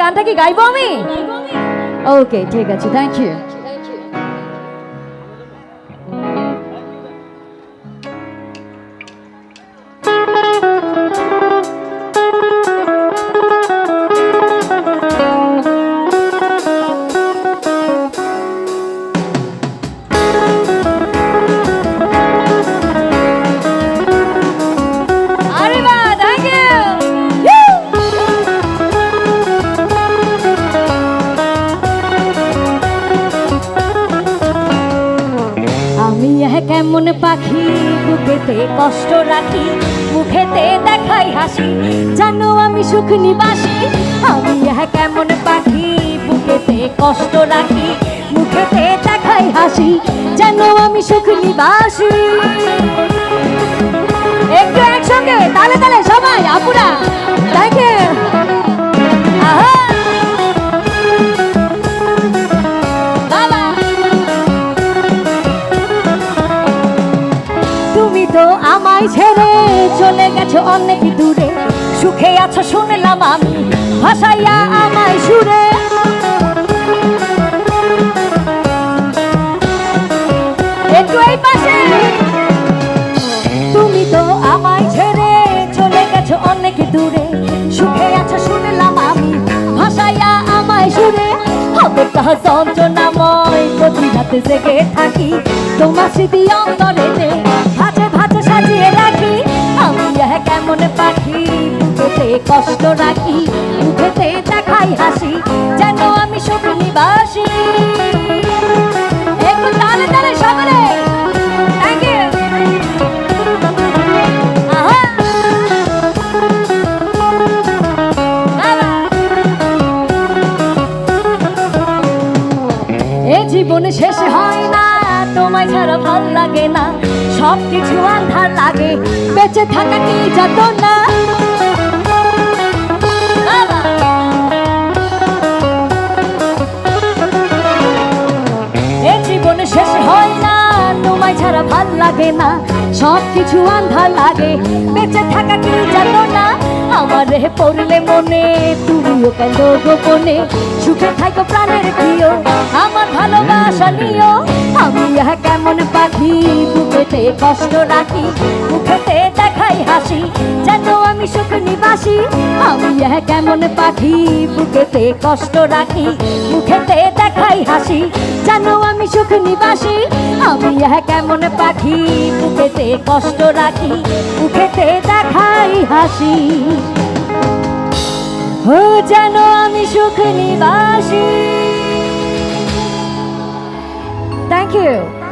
গানটা কি গাইবো আমি? ওকে ঠিক আছে থ্যাংক ইউ আমি কেমন পাখি? বুকেতে কষ্ট রাখি, মুখেতে দেখাই হাসি। জানো আমি সুখ নিবাসী আমি কেমন পাখি? বুকেতে কষ্ট রাখি, মুখেতে দেখাই হাসি। জানো আমি সুখ নিবাসী। আমায় ছেড়ে চলে গেছো অনেক দূরে। সুখে আছো শুনলাম আমি, ভাসাইয়া আমায় সুরে। তুমি তো আমায় ছেড়ে চলে গেছো অনেক দূরে। সুখে আছো শুনলাম আমি, ভাসাইয়া আমায় সুরে। হবে তা যন্ত্রণাময় প্রতি রাতে জেগে থাকি, তোমার স্মৃতি অন্তরেতে। কষ্ট রাখি মুখেতে দেখাই হাসি, যেন আমি সুখ নিবাসী একটু তালে জীবন শেষ হয় না, তোমায় ছাড়া ভালো লাগে না। সব কিছু আন্ধার লাগে, বেঁচে থাকা কি যত না লাগে না সব কিছু আন্ধার লাগে। বেঁচে থাকা কি জানো না, আমার রে পড়লে মনে, তুমিও কেন গোপনে? সুখে থাকো প্রাণের প্রিয়, আমার ভালোবাসা নিও। আমি কেমন পাখি, বুকেতে কষ্ট রাখি, মুখেতে দেখাই হাসি, যেন আমি সুখ নিবাসী। আমি কেমন পাখি, বুকেতে কষ্ট রাখি, মুখেতে দেখাই হাসি, জানো আমি সুখ নিবাসি। আমি কেমন পাখি, বুকেতে কষ্ট রাখি মুখেতে দেখাই হাসি। ও জানো আমি সুখ নিবাসী। Thank you